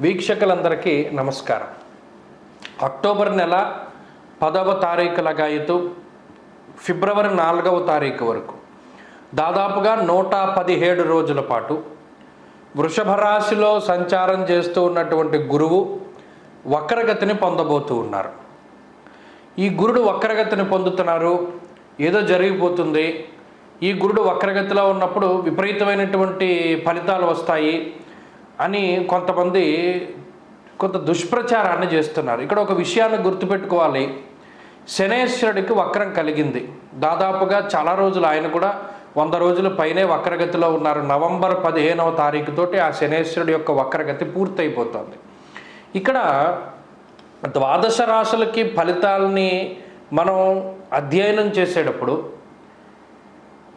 వీక్షకులందరికీ నమస్కారం. అక్టోబర్ నెల పదవ తారీఖు లగాయతు ఫిబ్రవరి నాలుగవ తారీఖు వరకు. దాదాపుగా నూట పదిహేడు రోజుల పాటు వృషభ రాశిలో సంచారం చేస్తూ ఉన్నటువంటి గురువు వక్రగతిని పొందబోతూ ఉన్నారు. ఈ గురుడు వక్రగతిని పొందుతున్నారు. ఏదో జరిగిపోతుంది. ఈ గురుడు వక్రగతిలో ఉన్నప్పుడు విపరీతమైనటువంటి ఫలితాలు వస్తాయి. అని కొంతమంది కొంత దుష్ప్రచారాన్ని చేస్తున్నారు. ఇక్కడ ఒక విషయాన్ని గుర్తుపెట్టుకోవాలి. శనేశ్వరుడికి వక్రం కలిగింది. దాదాపుగా చాలా రోజులు ఆయన కూడా వంద రోజుల పైనే వక్రగతిలో ఉన్నారు. నవంబర్ పదిహేనవ తారీఖుతోటి ఆ శనేశ్వరుడి యొక్క వక్రగతి పూర్తయిపోతుంది. ఇక్కడ ద్వాదశ రాశులకి ఫలితాలని మనం అధ్యయనం చేసేటప్పుడు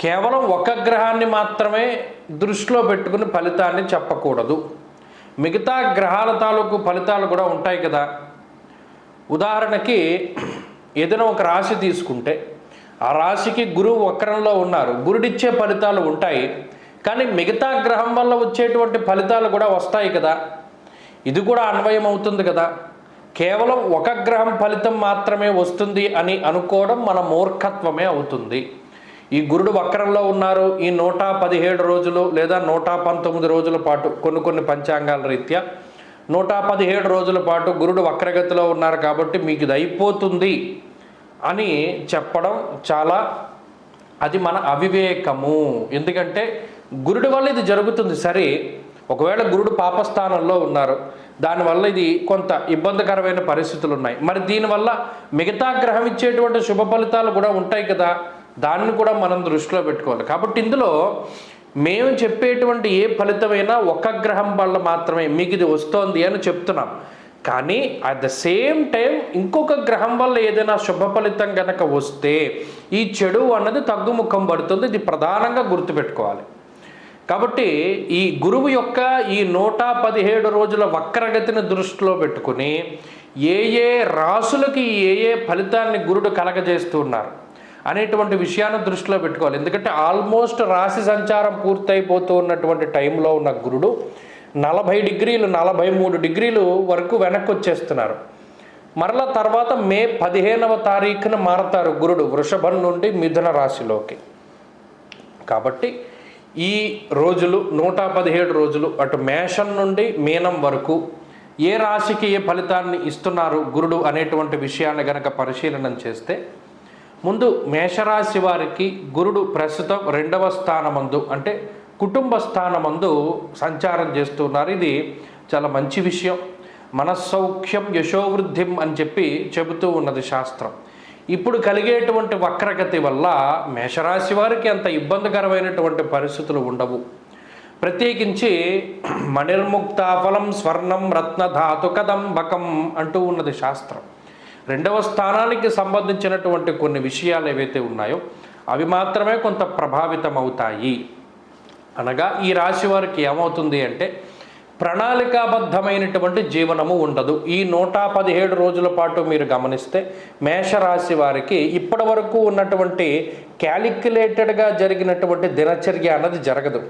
కేవలం ఒక గ్రహాన్ని మాత్రమే దృష్టిలో పెట్టుకుని ఫలితాన్ని చెప్పకూడదు. మిగతా గ్రహాల తాలూకు ఫలితాలు కూడా ఉంటాయి కదా. ఉదాహరణకి ఏదైనా ఒక రాశి తీసుకుంటే ఆ రాశికి గురువు వక్రంలో ఉన్నారు. గురుడిచ్చే ఫలితాలు ఉంటాయి. కానీ మిగతా గ్రహం వల్ల వచ్చేటువంటి ఫలితాలు కూడా వస్తాయి కదా. ఇది కూడా అన్వయం అవుతుంది కదా. కేవలం ఒక గ్రహం ఫలితం మాత్రమే వస్తుంది అని అనుకోవడం మన మూర్ఖత్వమే అవుతుంది. ఈ గురుడు వక్రంలో ఉన్నారు. ఈ నూట పదిహేడు రోజులు లేదా నూట పంతొమ్మిది రోజుల పాటు కొన్ని కొన్ని పంచాంగాల రీత్యా నూట పదిహేడు రోజుల పాటు గురుడు వక్రగతిలో ఉన్నారు కాబట్టి మీకు ఇది అయిపోతుంది అని చెప్పడం చాలా అది మన అవివేకము. ఎందుకంటే గురుడి వల్ల ఇది జరుగుతుంది. సరే ఒకవేళ గురుడు పాపస్థానంలో ఉన్నారు దానివల్ల ఇది కొంత ఇబ్బందికరమైన పరిస్థితులు ఉన్నాయి. మరి దీనివల్ల మిగతా గ్రహం ఇచ్చేటువంటి శుభ ఫలితాలు కూడా ఉంటాయి కదా. దాన్ని కూడా మనం దృష్టిలో పెట్టుకోవాలి. కాబట్టి ఇందులో మేము చెప్పేటువంటి ఏ ఫలితమైనా ఒక గ్రహం వల్ల మాత్రమే మీకు ఇది వస్తోంది అని చెప్తున్నాం. కానీ అట్ ద సేమ్ టైం ఇంకొక గ్రహం వల్ల ఏదైనా శుభ ఫలితం కనుక వస్తే ఈ చెడు అన్నది తగ్గుముఖం పడుతుంది. ఇది ప్రధానంగా గుర్తుపెట్టుకోవాలి. కాబట్టి ఈ గురువు యొక్క ఈ నూట పదిహేడు రోజుల వక్రగతిని దృష్టిలో పెట్టుకుని ఏ ఏ రాసులకి ఏ ఏ ఫలితాన్ని గురుడు కలగజేస్తున్నారు అనేటువంటి విషయాన్ని దృష్టిలో పెట్టుకోవాలి. ఎందుకంటే ఆల్మోస్ట్ రాశి సంచారం పూర్తయిపోతూ ఉన్నటువంటి టైంలో ఉన్న గురుడు నలభై డిగ్రీలు నలభై మూడు డిగ్రీలు వరకు వెనక్కి వచ్చేస్తున్నారు మరలా తర్వాత మే పదిహేనవ తారీఖున మారతారు గురుడు వృషభం నుండి మిథున రాశిలోకి. కాబట్టి ఈ రోజులు నూట పదిహేడు రోజులు అటు మేషం నుండి మీనం వరకు ఏ రాశికి ఏ ఫలితాన్ని ఇస్తున్నారు గురుడు అనేటువంటి విషయాన్ని గనక పరిశీలన చేస్తే ముందు మేషరాశి వారికి గురుడు ప్రస్తుతం రెండవ స్థానమందు అంటే కుటుంబ స్థానమందు సంచారం చేస్తున్నారు. ఇది చాలా మంచి విషయం. మనస్సౌఖ్యం యశోవృద్ధిం అని చెప్పి చెబుతూ ఉన్నది శాస్త్రం. ఇప్పుడు కలిగేటువంటి వక్రగతి వల్ల మేషరాశి వారికి అంత ఇబ్బందికరమైనటువంటి పరిస్థితులు ఉండవు. ప్రత్యేకించి మణిర్ముక్తాఫలం స్వర్ణం రత్నధాతు కదంబకం అంటూ ఉన్నది శాస్త్రం. రెండవ స్థానానికి సంబంధించినటువంటి కొన్ని విషయాలు ఏవైతే ఉన్నాయో అవి మాత్రమే కొంత ప్రభావితం అవుతాయి అనగా ఈ రాశి వారికి ఏమవుతుంది అంటే ప్రణాళికాబద్ధమైనటువంటి జీవనము ఉండదు. ఈ నూట పదిహేడు రోజుల పాటు మీరు గమనిస్తే మేషరాశి వారికి ఇప్పటి వరకు ఉన్నటువంటి క్యాలిక్యులేటెడ్గా జరిగినటువంటి దినచర్య అన్నది జరగదు.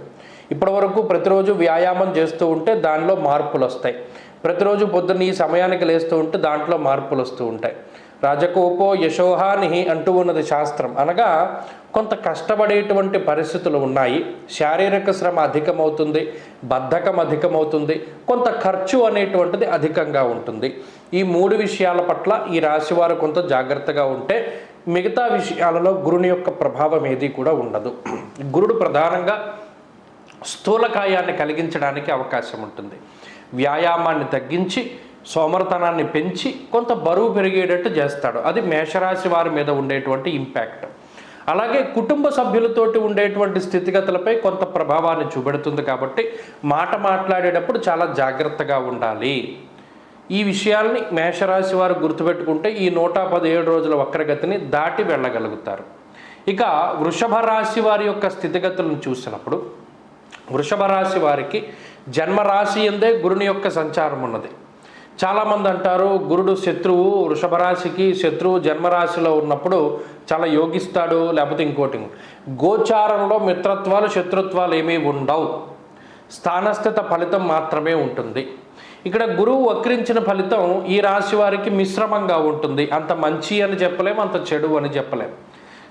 ఇప్పటి వరకు ప్రతిరోజు వ్యాయామం చేస్తూ ఉంటే దానిలో మార్పులు వస్తాయి ప్రతిరోజు పొద్దున్న ఈ సమయానికి లేస్తూ ఉంటే దాంట్లో మార్పులు వస్తూ ఉంటాయి. రాజకోపో యశోహానిహి అంటూ ఉన్నది శాస్త్రం. అనగా కొంత కష్టపడేటువంటి పరిస్థితులు ఉన్నాయి. శారీరక శ్రమ అధికమవుతుంది బద్ధకం అధికమవుతుంది కొంత ఖర్చు అనేటువంటిది అధికంగా ఉంటుంది. ఈ మూడు విషయాల పట్ల ఈ రాశివారు కొంత జాగ్రత్తగా ఉంటే మిగతా విషయాలలో గురుని యొక్క ప్రభావం ఏది కూడా ఉండదు. గురుడు ప్రధానంగా స్థూలకాయాన్ని కలిగించడానికి అవకాశం ఉంటుంది. వ్యాయామాన్ని తగ్గించి సోమరతనాన్ని పెంచి కొంత బరువు పెరిగేటట్టు చేస్తాడు. అది మేషరాశి వారి మీద ఉండేటువంటి ఇంపాక్ట్. అలాగే కుటుంబ సభ్యులతోటి ఉండేటువంటి స్థితిగతులపై కొంత ప్రభావాన్ని చూపెడుతుంది కాబట్టి మాట మాట్లాడేటప్పుడు చాలా జాగ్రత్తగా ఉండాలి. ఈ విషయాల్ని మేషరాశి వారు గుర్తుపెట్టుకుంటే ఈ నూట పదిహేడు రోజుల వక్రగతిని దాటి వెళ్ళగలుగుతారు. ఇక వృషభ రాశి వారి యొక్క స్థితిగతులను చూసినప్పుడు వృషభ రాశి వారికి జన్మరాశి ఎందే గురుని యొక్క సంచారం ఉన్నది చాలామంది అంటారు గురుడు శత్రువు వృషభ రాశికి శత్రువు జన్మరాశిలో ఉన్నప్పుడు చాలా యోగిస్తాడు లేకపోతే ఇంకోటి గోచారంలో మిత్రత్వాలు శత్రుత్వాలు ఏమీ ఉండవు. స్థానస్థిత ఫలితం మాత్రమే ఉంటుంది. ఇక్కడ గురువు వక్రించిన ఫలితం ఈ రాశి వారికి మిశ్రమంగా ఉంటుంది. అంత మంచి అని చెప్పలేం అంత చెడు అని చెప్పలేం.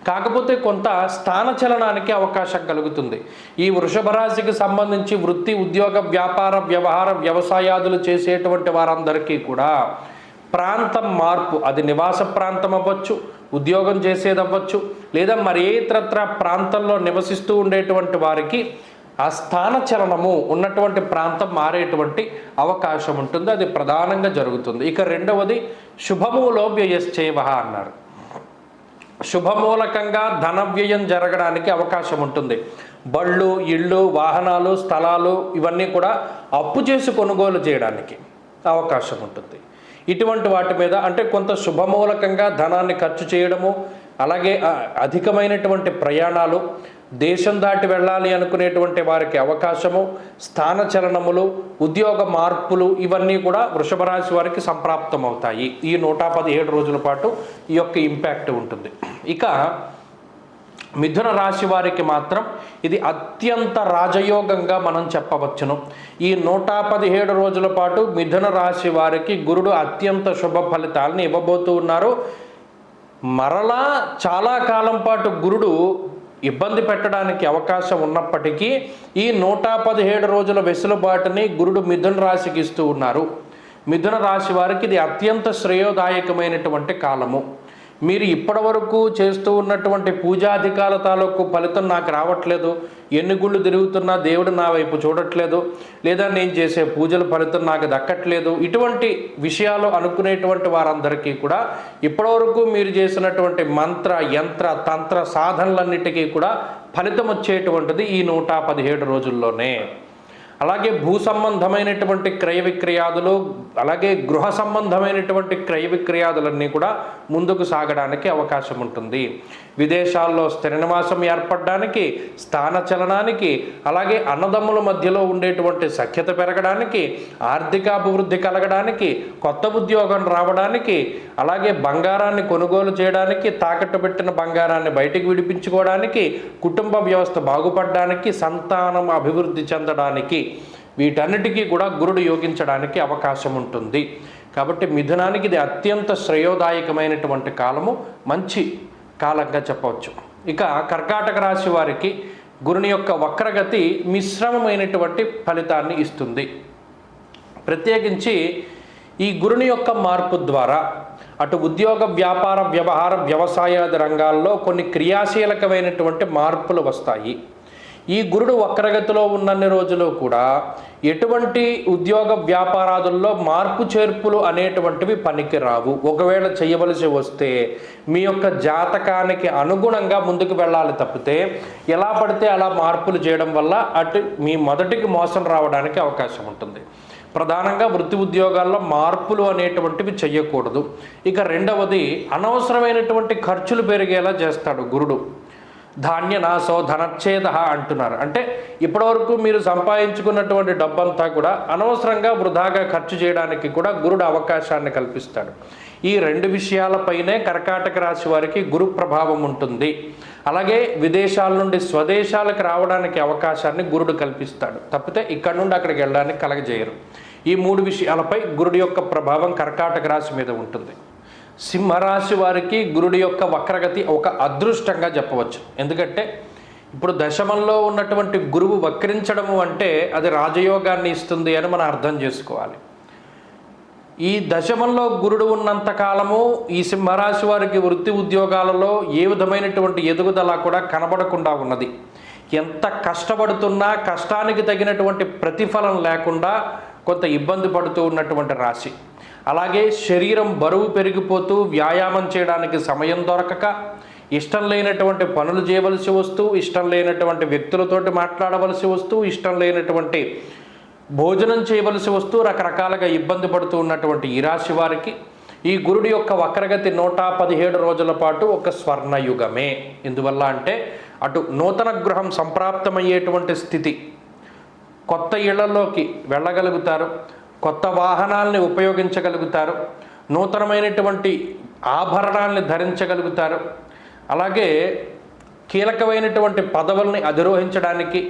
కాకపోతే కొంత స్థానచలనానికి అవకాశం కలుగుతుంది. ఈ వృషభ రాశికి సంబంధించి వృత్తి ఉద్యోగ వ్యాపార వ్యవహార వ్యవసాయాదులు చేసేటువంటి వారందరికీ కూడా ప్రాంతం మార్పు అది నివాస ప్రాంతం అవ్వచ్చు ఉద్యోగం చేసేది అవ్వచ్చు లేదా మరి ఏ ఇతరత్ర ప్రాంతంలో నివసిస్తూ ఉండేటువంటి వారికి ఆ స్థాన చలనము ఉన్నటువంటి ప్రాంతం మారేటువంటి అవకాశం ఉంటుంది అది ప్రధానంగా జరుగుతుంది. ఇక రెండవది శుభములో వ్యయశ్చేవ అన్నారు. శుభమూలకంగా ధన వ్యయం జరగడానికి అవకాశం ఉంటుంది. బళ్ళు ఇళ్ళు వాహనాలు స్థలాలు ఇవన్నీ కూడా అప్పు చేసి కొనుగోలు చేయడానికి అవకాశం ఉంటుంది. ఇటువంటి వాటి మీద అంటే కొంత శుభమూలకంగా ధనాన్ని ఖర్చు చేయడము అలాగే అధికమైనటువంటి ప్రయాణాలు దేశం దాటి వెళ్ళాలి అనుకునేటువంటి వారికి అవకాశము స్థానచలనములు ఉద్యోగ మార్పులు ఇవన్నీ కూడా వృషభ రాశి వారికి సంప్రాప్తమవుతాయి. ఈ నూట పదిహేడు రోజుల పాటు ఈ యొక్క ఇంపాక్ట్ ఉంటుంది. ఇక మిథున రాశి వారికి మాత్రం ఇది అత్యంత రాజయోగంగా మనం చెప్పవచ్చును. ఈ నూట పదిహేడు రోజుల పాటు మిథున రాశి వారికి గురుడు అత్యంత శుభ ఫలితాలను ఇవ్వబోతూ ఉన్నారు. మరలా చాలా కాలం పాటు గురుడు ఇబ్బంది పెట్టడానికి అవకాశం ఉన్నప్పటికీ ఈ నూట పదిహేడు రోజుల వెసులుబాటుని గురుడు మిథున రాశికి ఇస్తూ ఉన్నారు. మిథున రాశి వారికి ఇది అత్యంత శ్రేయోదాయకమైనటువంటి కాలము. మీరు ఇప్పటివరకు చేస్తూ ఉన్నటువంటి పూజాధికాల తాలూకు ఫలితం నాకు రావట్లేదు. ఎన్ని గుళ్ళు తిరుగుతున్నా దేవుడు నా వైపు చూడట్లేదు. లేదా నేను చేసే పూజల ఫలితం నాకు దక్కట్లేదు. ఇటువంటి విషయాలు అనుకునేటువంటి వారందరికీ కూడా ఇప్పటివరకు మీరు చేసినటువంటి మంత్ర యంత్ర తంత్ర సాధనలన్నిటికీ కూడా ఫలితం వచ్చేటువంటిది ఈ నూట పదిహేడు రోజుల్లోనే. అలాగే భూ సంబంధమైనటువంటి క్రయ విక్రయాదులు అలాగే గృహ సంబంధమైనటువంటి క్రయ విక్రయాదులన్నీ కూడా ముందుకు సాగడానికి అవకాశం ఉంటుంది. విదేశాల్లో స్థిర నివాసం ఏర్పడడానికి స్థాన చలనానికి అలాగే అన్నదమ్ముల మధ్యలో ఉండేటువంటి సఖ్యత పెరగడానికి ఆర్థికాభివృద్ధి కలగడానికి కొత్త ఉద్యోగం రావడానికి అలాగే బంగారాన్ని కొనుగోలు చేయడానికి తాకట్టు పెట్టిన బంగారాన్ని బయటికి విడిపించుకోవడానికి కుటుంబ వ్యవస్థ బాగుపడడానికి సంతానం అభివృద్ధి చెందడానికి వీటన్నిటికీ కూడా గురుడు యోగించడానికి అవకాశం ఉంటుంది. కాబట్టి మిథునానికి ఇది అత్యంత శ్రేయోదాయకమైనటువంటి కాలము. మంచి కాలంగా చెప్పవచ్చు. ఇక కర్కాటక రాశి వారికి గురుని యొక్క వక్రగతి మిశ్రమమైనటువంటి ఫలితాన్ని ఇస్తుంది. ప్రత్యేకించి ఈ గురుని యొక్క మార్పు ద్వారా అటు ఉద్యోగ వ్యాపార వ్యవహార వ్యవసాయాది రంగాల్లో కొన్ని క్రియాశీలకమైనటువంటి మార్పులు వస్తాయి. ఈ గురుడు వక్రగతిలో ఉన్నన్ని రోజులు కూడా ఎటువంటి ఉద్యోగ వ్యాపారాదుల్లో మార్పు చేర్పులు అనేటువంటివి పనికి రావు ఒకవేళ చేయవలసి వస్తే మీ యొక్క జాతకానికి అనుగుణంగా ముందుకు వెళ్ళాలి తప్పితే ఎలా పడితే అలా మార్పులు చేయడం వల్ల అటు మీ మొదటికి మోసం రావడానికి అవకాశం ఉంటుంది. ప్రధానంగా వృత్తి ఉద్యోగాల్లో మార్పులు అనేటువంటివి చెయ్యకూడదు ఇక రెండవది అనవసరమైనటువంటి ఖర్చులు పెరిగేలా చేస్తాడు గురుడు. ధాన్య నాశో ధనచ్ఛేద అంటున్నారు. అంటే ఇప్పటివరకు మీరు సంపాదించుకున్నటువంటి డబ్బంతా కూడా అనవసరంగా వృధాగా ఖర్చు చేయడానికి కూడా గురుడు అవకాశాన్ని కల్పిస్తాడు. ఈ రెండు విషయాలపైనే కర్కాటక రాశి వారికి గురు ప్రభావం ఉంటుంది. అలాగే విదేశాల నుండి స్వదేశాలకు రావడానికి అవకాశాన్ని గురుడు కల్పిస్తాడు. తప్పితే ఇక్కడ నుండి అక్కడికి వెళ్ళడానికి కలగజేయరు. ఈ మూడు విషయాలపై గురుడు యొక్క ప్రభావం కర్కాటక రాశి మీద ఉంటుంది. సింహరాశి వారికి గురుడి యొక్క వక్రగతి ఒక అదృష్టంగా చెప్పవచ్చు. ఎందుకంటే ఇప్పుడు దశమంలో ఉన్నటువంటి గురువు వక్రించడము అంటే అది రాజయోగాన్ని ఇస్తుంది అని మనం అర్థం చేసుకోవాలి. ఈ దశమంలో గురుడు ఉన్నంత కాలము ఈ సింహరాశి వారికి వృత్తి ఉద్యోగాలలో ఏ విధమైనటువంటి ఎదుగుదల కూడా కనబడకుండా ఉన్నది. ఎంత కష్టపడుతున్నా కష్టానికి తగినటువంటి ప్రతిఫలం లేకుండా కొంత ఇబ్బంది పడుతూ ఉన్నటువంటి రాశి. అలాగే శరీరం బరువు పెరిగిపోతూ వ్యాయామం చేయడానికి సమయం దొరకక ఇష్టం లేనటువంటి పనులు చేయవలసి వస్తూ ఇష్టం లేనటువంటి వ్యక్తులతోటి మాట్లాడవలసి వస్తూ ఇష్టం లేనటువంటి భోజనం చేయవలసి వస్తూ రకరకాలుగా ఇబ్బంది పడుతూ ఉన్నటువంటి ఈ రాశి వారికి ఈ గురుడి యొక్క వక్రగతి నూట పదిహేడు రోజుల పాటు ఒక స్వర్ణయుగమే. ఎందువల్ల అంటే అటు నూతన గృహం సంప్రాప్తమయ్యేటువంటి స్థితి కొత్త ఇళ్ళలోకి వెళ్ళగలుగుతారు. కొత్త వాహనాల్ని ఉపయోగించగలుగుతారు నూతనమైనటువంటి ఆభరణాల్ని ధరించగలుగుతారు. అలాగే కీలకమైనటువంటి పదవుల్ని అధిరోహించడానికి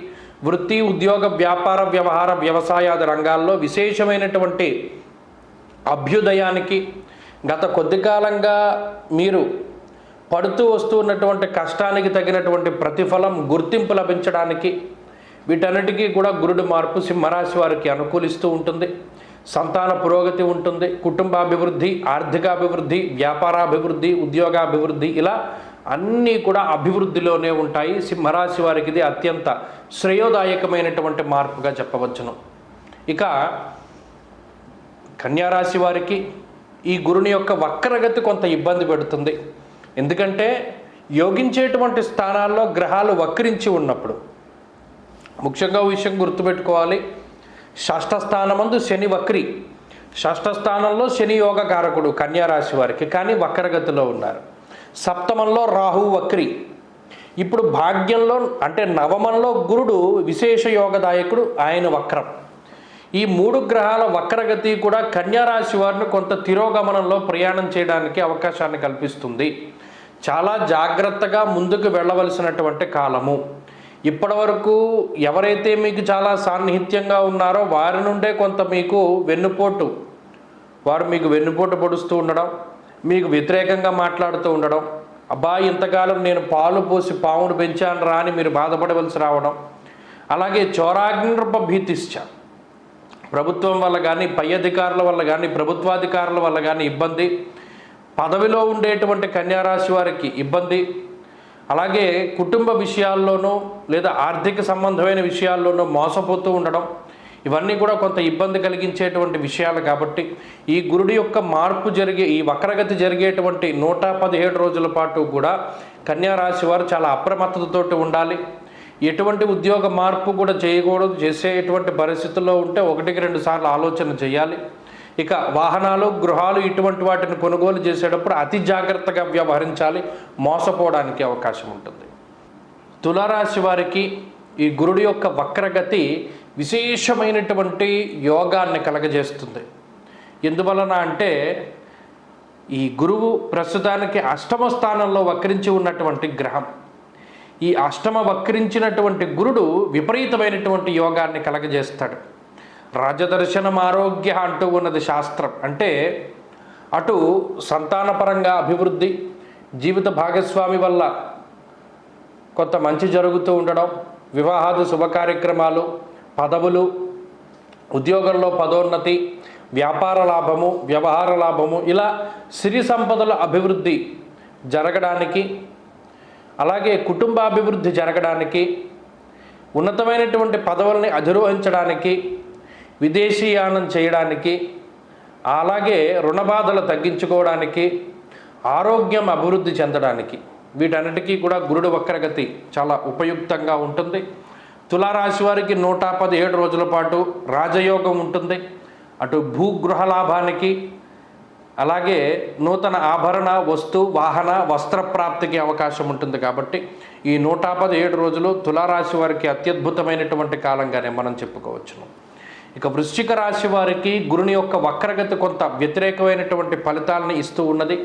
వృత్తి ఉద్యోగ వ్యాపార వ్యవహార వ్యవసాయాది రంగాల్లో విశేషమైనటువంటి అభ్యుదయానికి గత కొద్ది కాలంగా మీరు పడుతూ వస్తున్నటువంటి కష్టానికి తగినటువంటి ప్రతిఫలం గుర్తింపు లభించడానికి వీటన్నిటికీ కూడా గురుడు మార్పు సింహరాశి వారికి అనుకూలిస్తూ ఉంటుంది. సంతాన పురోగతి ఉంటుంది. కుటుంబాభివృద్ధి ఆర్థికాభివృద్ధి వ్యాపారాభివృద్ధి ఉద్యోగాభివృద్ధి ఇలా అన్నీ కూడా అభివృద్ధిలోనే ఉంటాయి. సింహరాశి వారికి ఇది అత్యంత శ్రేయోదాయకమైనటువంటి మార్పుగా చెప్పవచ్చును. ఇక కన్యారాశి వారికి ఈ గురుని యొక్క వక్రగతి కొంత ఇబ్బంది పెడుతుంది. ఎందుకంటే యోగించేటువంటి స్థానాల్లో గ్రహాలు వక్రించి ఉన్నప్పుడు ముఖ్యంగా విషయం గుర్తుపెట్టుకోవాలి. షష్ఠ స్థానమందు శని వక్రి. షష్ఠ స్థానంలో శని యోగ కారకుడు కన్యారాశి వారికి కానీ వక్రగతిలో ఉన్నారు. సప్తమంలో రాహు వక్రి. ఇప్పుడు భాగ్యంలో అంటే నవమంలో గురుడు విశేష యోగదాయకుడు ఆయన వక్రం. ఈ మూడు గ్రహాల వక్రగతి కూడా కన్యారాశి వారిని కొంత తిరోగమనంలో ప్రయాణం చేయడానికి అవకాశాన్ని కల్పిస్తుంది. చాలా జాగ్రత్తగా ముందుకు వెళ్ళవలసినటువంటి కాలము. ఇప్పటివరకు ఎవరైతే మీకు చాలా సాన్నిహిత్యంగా ఉన్నారో వారి నుండే కొంత మీకు వెన్నుపోటు వారు మీకు వెన్నుపోటు పొడుస్తూ ఉండడం మీకు వ్యతిరేకంగా మాట్లాడుతూ ఉండడం అబ్బా ఇంతకాలం నేను పాలు పోసి పామును పెంచాను రా అని మీరు బాధపడవలసి రావడం. అలాగే చోరాగ్నిరూప భీతిశ్చ. ప్రభుత్వం వల్ల కానీ పై అధికారుల వల్ల కానీ ప్రభుత్వాధికారుల వల్ల కానీ ఇబ్బంది. పదవిలో ఉండేటువంటి కన్యారాశి వారికి ఇబ్బంది. అలాగే కుటుంబ విషయాల్లోనూ లేదా ఆర్థిక సంబంధమైన విషయాల్లోనూ మోసపోతూ ఉండడం ఇవన్నీ కూడా కొంత ఇబ్బంది కలిగించేటువంటి విషయాలు కాబట్టి ఈ గురుడి యొక్క మార్పు జరిగే ఈ వక్రగతి జరిగేటువంటి నూట పదిహేడు రోజుల పాటు కూడా కన్యారాశి వారు చాలా అప్రమత్తతతోటి ఉండాలి. ఎటువంటి ఉద్యోగ మార్పు కూడా చేయకూడదు. చేసేటువంటి పరిస్థితుల్లో ఉంటే ఒకటికి రెండు సార్లు ఆలోచన చేయాలి. ఇక వాహనాలు గృహాలు ఇటువంటి వాటిని కొనుగోలు చేసేటప్పుడు అతి జాగ్రత్తగా వ్యవహరించాలి. మోసపోవడానికి అవకాశం ఉంటుంది. తులారాశి వారికి ఈ గురుడి యొక్క వక్రగతి విశేషమైనటువంటి యోగాన్ని కలగజేస్తుంది. ఎందువలన అంటే ఈ గురువు ప్రస్తుతానికి అష్టమ స్థానంలో వక్రించి ఉన్నటువంటి గ్రహం. ఈ అష్టమ వక్రించినటువంటి గురుడు విపరీతమైనటువంటి యోగాన్ని కలగజేస్తాడు. రాజదర్శనం ఆరోగ్య అంటూ ఉన్నది శాస్త్రం. అంటే అటు సంతానపరంగా అభివృద్ధి జీవిత భాగస్వామి వల్ల కొంత మంచి జరుగుతూ ఉండడం వివాహాది శుభ కార్యక్రమాలు పదవులు ఉద్యోగంలో పదోన్నతి వ్యాపార లాభము వ్యవహార లాభము ఇలా సిరి సంపదల అభివృద్ధి జరగడానికి అలాగే కుటుంబాభివృద్ధి జరగడానికి ఉన్నతమైనటువంటి పదవుల్ని అధిరోహించడానికి విదేశీయానం చేయడానికి అలాగే రుణబాధలు తగ్గించుకోవడానికి ఆరోగ్యం అభివృద్ధి చెందడానికి. వీటన్నిటికీ కూడా గురుడు వక్రగతి చాలా ఉపయుక్తంగా ఉంటుంది. తులారాశి వారికి నూట పదిహేడు రోజుల పాటు రాజయోగం ఉంటుంది. అటు భూగృహ లాభానికి అలాగే నూతన ఆభరణ వస్తు వాహన వస్త్ర ప్రాప్తికి అవకాశం ఉంటుంది కాబట్టి ఈ నూట పదిహేడు రోజులు తులారాశి వారికి అత్యద్భుతమైనటువంటి కాలంగానే మనం చెప్పుకోవచ్చును. ఇక వృశ్చిక రాశి వారికి గురుని యొక్క వక్రగతి కొంత వ్యతిరేకమైనటువంటి ఫలితాలను ఇస్తూ ఉన్నది.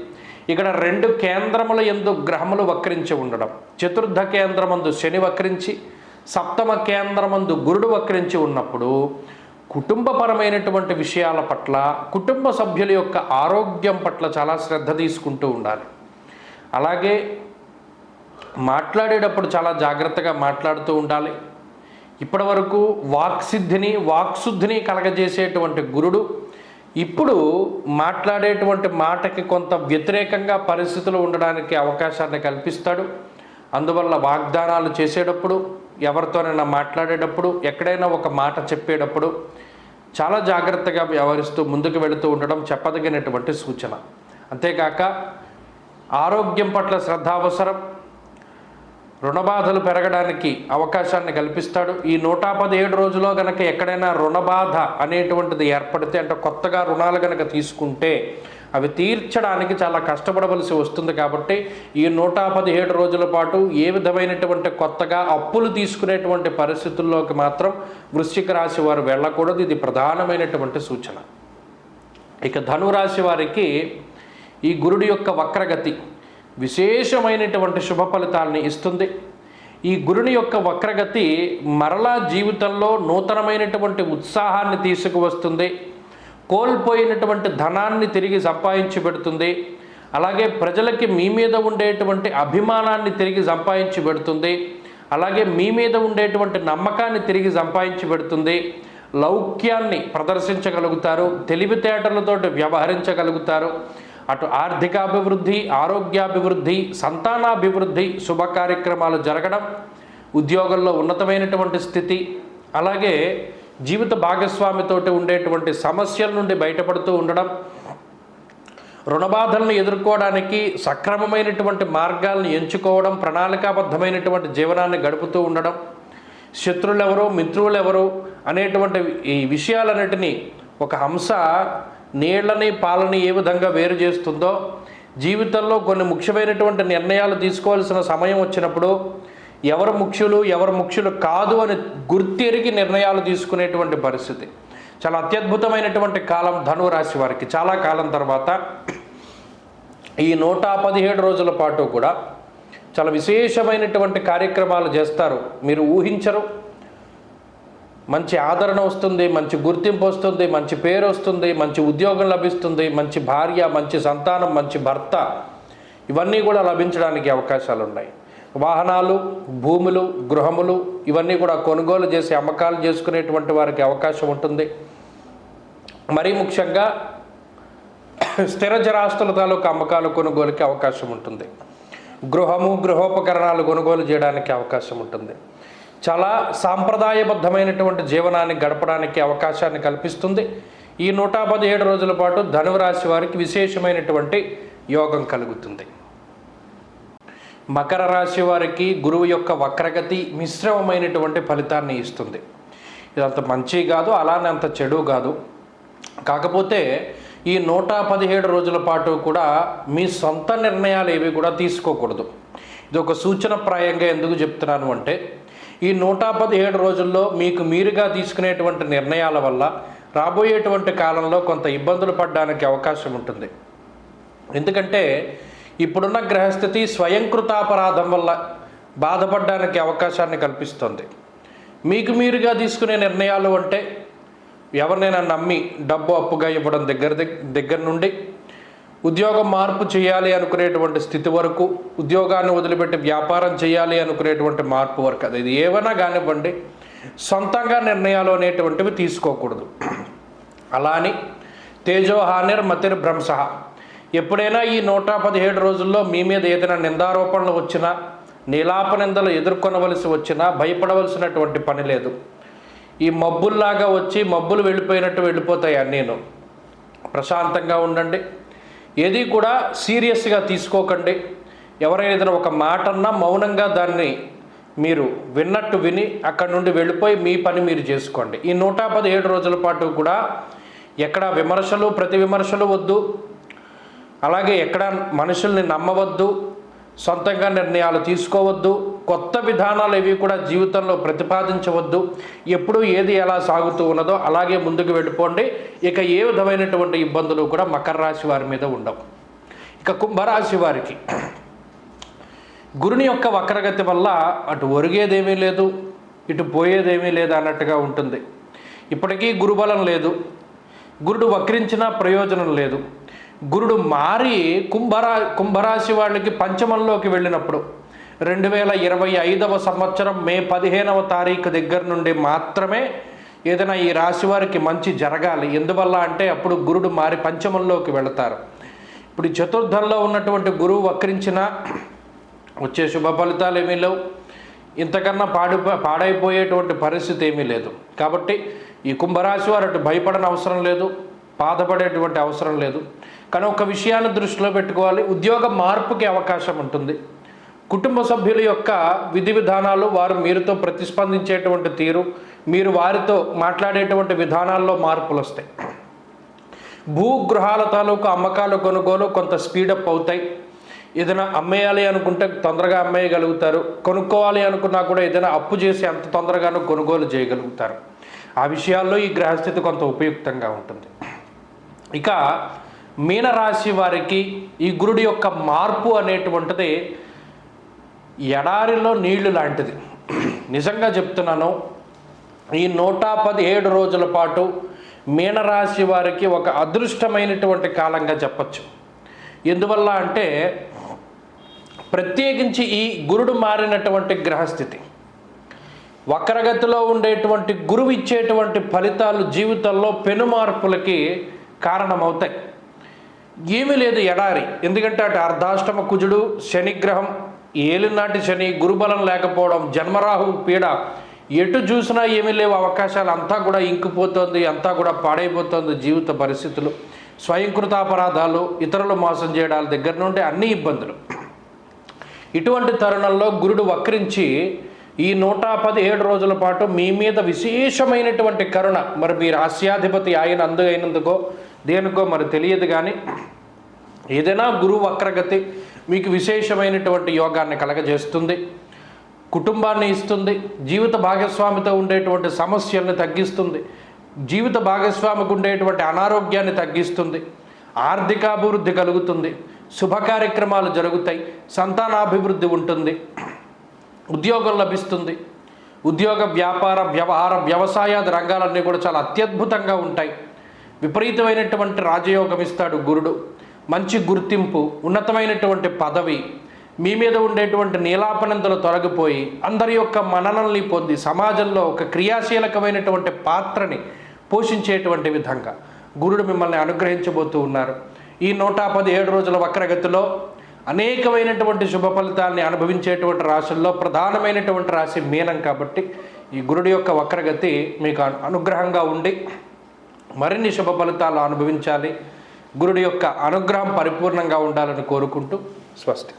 ఇక్కడ రెండు కేంద్రముల ఎందు గ్రహములు వక్రించి ఉండడం. చతుర్థ కేంద్రమందు శని వక్రించి సప్తమ కేంద్రమందు గురుడు వక్రించి ఉన్నప్పుడు కుటుంబపరమైనటువంటి విషయాల పట్ల కుటుంబ సభ్యుల యొక్క ఆరోగ్యం పట్ల చాలా శ్రద్ధ తీసుకుంటూ ఉండాలి. అలాగే మాట్లాడేటప్పుడు చాలా జాగ్రత్తగా మాట్లాడుతూ ఉండాలి. ఇప్పటివరకు వాక్సిద్ధిని వాక్శుద్ధిని కలగజేసేటువంటి గురుడు ఇప్పుడు మాట్లాడేటువంటి మాటకి కొంత వ్యతిరేకంగా పరిస్థితులు ఉండడానికి అవకాశాన్ని కల్పిస్తాడు. అందువల్ల వాగ్దానాలు చేసేటప్పుడు ఎవరితోనైనా మాట్లాడేటప్పుడు ఎక్కడైనా ఒక మాట చెప్పేటప్పుడు చాలా జాగ్రత్తగా వ్యవహరిస్తూ ముందుకు వెళుతూ ఉండడం చెప్పదగినటువంటి సూచన. అంతేకాక ఆరోగ్యం పట్ల శ్రద్ధ అవసరం రుణబాధలు పెరగడానికి అవకాశాన్ని కల్పిస్తాడు. ఈ నూట పదిహేడు రోజుల్లో గనక ఎక్కడైనా రుణబాధ అనేటువంటిది ఏర్పడితే అంటే కొత్తగా రుణాలు గనక తీసుకుంటే అవి తీర్చడానికి చాలా కష్టపడవలసి వస్తుంది కాబట్టి ఈ నూట పదిహేడు రోజుల పాటు ఏ విధమైనటువంటి కొత్తగా అప్పులు తీసుకునేటువంటి పరిస్థితుల్లోకి మాత్రం వృశ్చిక రాశి వారు వెళ్ళకూడదు. ఇది ప్రధానమైనటువంటి సూచన. ఇక ధనురాశి వారికి ఈ గురుడి యొక్క వక్రగతి విశేషమైనటువంటి శుభ ఫలితాలని ఇస్తుంది. ఈ గురుని యొక్క వక్రగతి మరలా జీవితంలో నూతనమైనటువంటి ఉత్సాహాన్ని తీసుకువస్తుంది. కోల్పోయినటువంటి ధనాన్ని తిరిగి సంపాదించి పెడుతుంది. అలాగే ప్రజలకి మీ మీద ఉండేటువంటి అభిమానాన్ని తిరిగి సంపాదించి పెడుతుంది. అలాగే మీ మీద ఉండేటువంటి నమ్మకాన్ని తిరిగి సంపాదించి పెడుతుంది. లౌక్యాన్ని ప్రదర్శించగలుగుతారు. తెలివితేటలతోటి వ్యవహరించగలుగుతారు. అటు ఆర్థికాభివృద్ధి ఆరోగ్యాభివృద్ధి సంతానాభివృద్ధి శుభ కార్యక్రమాలు జరగడం ఉద్యోగంలో ఉన్నతమైనటువంటి స్థితి అలాగే జీవిత భాగస్వామితోటి ఉండేటువంటి సమస్యల నుండి బయటపడుతూ ఉండడం రుణబాధలను ఎదుర్కోవడానికి సక్రమమైనటువంటి మార్గాలను ఎంచుకోవడం ప్రణాళికాబద్ధమైనటువంటి జీవనాన్ని గడుపుతూ ఉండడం శత్రులెవరు మిత్రులెవరు అనేటువంటి ఈ విషయాలన్నిటినీ ఒక హంస నీళ్ళని పాలని ఏ విధంగా వేరు చేస్తుందో జీవితంలో కొన్ని ముఖ్యమైనటువంటి నిర్ణయాలు తీసుకోవాల్సిన సమయం వచ్చినప్పుడు ఎవరు ముఖ్యులు ఎవరు ముఖ్యులు కాదు అని గుర్తెరిగి నిర్ణయాలు తీసుకునేటువంటి పరిస్థితి. చాలా అత్యద్భుతమైనటువంటి కాలం ధనువు రాశి వారికి. చాలా కాలం తర్వాత ఈ నూట పదిహేడు రోజుల పాటు కూడా చాలా విశేషమైనటువంటి కార్యక్రమాలు చేస్తారు. మీరు ఊహించరు. మంచి ఆదరణ వస్తుంది మంచి గుర్తింపు వస్తుంది మంచి పేరు వస్తుంది మంచి ఉద్యోగం లభిస్తుంది మంచి భార్య మంచి సంతానం మంచి భర్త. ఇవన్నీ కూడా లభించడానికి అవకాశాలు ఉన్నాయి వాహనాలు భూములు గృహములు ఇవన్నీ కూడా కొనుగోలు చేసి అమ్మకాలు చేసుకునేటువంటి వారికి అవకాశం ఉంటుంది. మరీ ముఖ్యంగా స్థిర జరాస్తుల తాలూకు అమ్మకాలు కొనుగోలుకి అవకాశం ఉంటుంది. గృహము గృహోపకరణాలు కొనుగోలు చేయడానికి అవకాశం ఉంటుంది. చాలా సాంప్రదాయబద్ధమైనటువంటి జీవనాన్ని గడపడానికి అవకాశాన్ని కల్పిస్తుంది. ఈ నూట పదిహేడు రోజుల పాటు ధనురాశి వారికి విశేషమైనటువంటి యోగం కలుగుతుంది. మకర రాశి వారికి గురువు యొక్క వక్రగతి మిశ్రమమైనటువంటి ఫలితాన్ని ఇస్తుంది. ఇదంత మంచి కాదు అలానే అంత చెడు కాదు. కాకపోతే ఈ నూట పదిహేడు రోజుల పాటు కూడా మీ సొంత నిర్ణయాలు ఏవి కూడా తీసుకోకూడదు. ఇది ఒక సూచనప్రాయంగా ఎందుకు చెప్తున్నాను అంటే ఈ నూట పదిహేడు రోజుల్లో మీకు మీరుగా తీసుకునేటువంటి నిర్ణయాల వల్ల రాబోయేటువంటి కాలంలో కొంత ఇబ్బందులు పడడానికి అవకాశం ఉంటుంది. ఎందుకంటే ఇప్పుడున్న గ్రహస్థితి స్వయంకృతాపరాధం వల్ల బాధపడడానికి అవకాశాన్ని కల్పిస్తుంది. మీకు మీరుగా తీసుకునే నిర్ణయాలు అంటే ఎవరినైనా నమ్మి డబ్బు అప్పుగా ఇవ్వడం దగ్గర దగ్గర నుండి ఉద్యోగం మార్పు చేయాలి అనుకునేటువంటి స్థితి వరకు ఉద్యోగాన్ని వదిలిపెట్టి వ్యాపారం చేయాలి అనుకునేటువంటి మార్పు వరకు అది ఇది ఏమైనా కానివ్వండి సొంతంగా నిర్ణయాలు అనేటువంటివి తీసుకోకూడదు. అలా అని తేజోహానిర్ మతిర్ భ్రంశ ఎప్పుడైనా ఈ నూట పదిహేడు రోజుల్లో మీ మీద ఏదైనా నిందారోపణలు వచ్చినా నీలాప నిందలు ఎదుర్కొనవలసి వచ్చినా భయపడవలసినటువంటి పని లేదు. ఈ మబ్బుల్లాగా వచ్చి మబ్బులు వెళ్ళిపోయినట్టు వెళ్ళిపోతాయి అన్నీను. ప్రశాంతంగా ఉండండి. ఏది కూడా సీరియస్గా తీసుకోకండి. ఎవరైనా ఒక మాట అన్నా మౌనంగా దాన్ని మీరు విన్నట్టు విని అక్కడి నుండి వెళ్ళిపోయి మీ పని మీరు చేసుకోండి. ఈ నూట పదిహేడు రోజుల పాటు కూడా ఎక్కడ విమర్శలు ప్రతి విమర్శలు వద్దు. అలాగే ఎక్కడ మనుషుల్ని నమ్మవద్దు. సొంతంగా నిర్ణయాలు తీసుకోవద్దు కొత్త విధానాలు ఏవి కూడా జీవితంలో ప్రతిపాదించవద్దు. ఎప్పుడు ఏది ఎలా సాగుతూ ఉన్నదో అలాగే ముందుకు వెళ్ళిపోండి. ఇక ఏ విధమైనటువంటి ఇబ్బందులు కూడా మకర రాశి వారి మీద ఉండవు. ఇక కుంభరాశి వారికి గురుని యొక్క వక్రగతి వల్ల అటు ఒరిగేదేమీ లేదు ఇటు పోయేదేమీ లేదు అన్నట్టుగా ఉంటుంది. ఇప్పటికీ గురుబలం లేదు. గురుడు వక్రించినా ప్రయోజనం లేదు. గురుడు మారి కుంభరా కుంభరాశి వాళ్ళకి పంచమంలోకి వెళ్ళినప్పుడు రెండు వేల ఇరవై ఐదవ సంవత్సరం మే పదిహేనవ తారీఖు దగ్గర నుండి మాత్రమే ఏదైనా ఈ రాశి వారికి మంచి జరగాలి. ఎందువల్ల అంటే అప్పుడు గురుడు మారి పంచమంలోకి వెళతారు. ఇప్పుడు చతుర్థంలో ఉన్నటువంటి గురువు వక్రించిన వచ్చే శుభ ఫలితాలు ఏమీ లేవు. ఇంతకన్నా పాడి పాడైపోయేటువంటి పరిస్థితి ఏమీ లేదు. కాబట్టి ఈ కుంభరాశి వారు అటు భయపడని అవసరం లేదు బాధపడేటువంటి అవసరం లేదు. కానీ ఒక విషయాన్ని దృష్టిలో పెట్టుకోవాలి. ఉద్యోగ మార్పుకి అవకాశం ఉంటుంది. కుటుంబ సభ్యుల యొక్క విధి విధానాలు వారు మీరుతో ప్రతిస్పందించేటువంటి తీరు మీరు వారితో మాట్లాడేటువంటి విధానాల్లో మార్పులు వస్తాయి. భూగృహాల తాలూకు అమ్మకాలు కొనుగోలు కొంత స్పీడప్ అవుతాయి. ఏదైనా అమ్మేయాలి అనుకుంటే తొందరగా అమ్మేయగలుగుతారు. కొనుక్కోవాలి అనుకున్నా కూడా ఏదైనా అప్పు చేసి అంత తొందరగానూ కొనుగోలు చేయగలుగుతారు. ఆ విషయాల్లో ఈ గ్రహస్థితి కొంత ఉపయుక్తంగా ఉంటుంది. ఇక మీనరాశి వారికి ఈ గురుడి యొక్క మార్పు అనేటువంటిది ఎడారిలో నీళ్ళు లాంటిది. నిజంగా చెప్తున్నాను ఈ నూట పదిహేడు రోజుల పాటు మీనరాశి వారికి ఒక అదృష్టమైనటువంటి కాలంగా చెప్పచ్చు. ఎందువల్ల అంటే ప్రత్యేకించి ఈ గురుడు మారినటువంటి గ్రహస్థితి వక్రగతిలో ఉండేటువంటి గురువు ఇచ్చేటువంటి ఫలితాలు జీవితంలో పెను మార్పులకి కారణమవుతాయి. ఏమీ లేదు ఎడారి. ఎందుకంటే అటు అర్ధాష్టమ కుజుడు శనిగ్రహం ఏలినాటి శని గురుబలం లేకపోవడం జన్మరాహు పీడ ఎటు చూసినా ఏమీ లేవు. అవకాశాలు అంతా కూడా ఇంకిపోతుంది అంతా కూడా పాడైపోతుంది జీవిత పరిస్థితులు. స్వయంకృతాపరాధాలు ఇతరులు మోసం చేయడాల దగ్గర నుండి అన్ని ఇబ్బందులు. ఇటువంటి తరుణంలో గురుడు వక్రించి ఈ నూట పదిహేడు రోజుల పాటు మీ మీద విశేషమైనటువంటి కరుణ. మరి మీ రాస్యాధిపతి ఆయన అందుగైనందుకో దేనికో మరి తెలియదు కానీ ఏదైనా గురువు వక్రగతి మీకు విశేషమైనటువంటి యోగాన్ని కలగజేస్తుంది కుటుంబాన్ని ఇస్తుంది జీవిత భాగస్వామితో ఉండేటువంటి సమస్యల్ని తగ్గిస్తుంది జీవిత భాగస్వామికి ఉండేటువంటి అనారోగ్యాన్ని తగ్గిస్తుంది ఆర్థికాభివృద్ధి కలుగుతుంది శుభ కార్యక్రమాలు జరుగుతాయి సంతానాభివృద్ధి ఉంటుంది ఉద్యోగం లభిస్తుంది ఉద్యోగ వ్యాపార వ్యవహార వ్యవసాయాది రంగాలన్నీ కూడా చాలా అత్యద్భుతంగా ఉంటాయి. విపరీతమైనటువంటి రాజయోగం ఇస్తాడు గురుడు. మంచి గుర్తింపు ఉన్నతమైనటువంటి పదవి మీ మీద ఉండేటువంటి నీలాపనందలు తొలగిపోయి అందరి యొక్క మననల్ని పొంది సమాజంలో ఒక క్రియాశీలకమైనటువంటి పాత్రని పోషించేటువంటి విధంగా గురుడు మిమ్మల్ని అనుగ్రహించబోతూ ఉన్నారు. ఈ నూట పదిహేడు రోజుల వక్రగతిలో అనేకమైనటువంటి శుభ ఫలితాల్ని అనుభవించేటువంటి రాశుల్లో ప్రధానమైనటువంటి రాశి మీనం కాబట్టి ఈ గురుడి యొక్క వక్రగతి మీకు అనుగ్రహంగా ఉండి మరిన్ని శుభ ఫలితాలు అనుభవించాలి. గురుడి యొక్క అనుగ్రహం పరిపూర్ణంగా ఉండాలని కోరుకుంటూ స్వస్తి.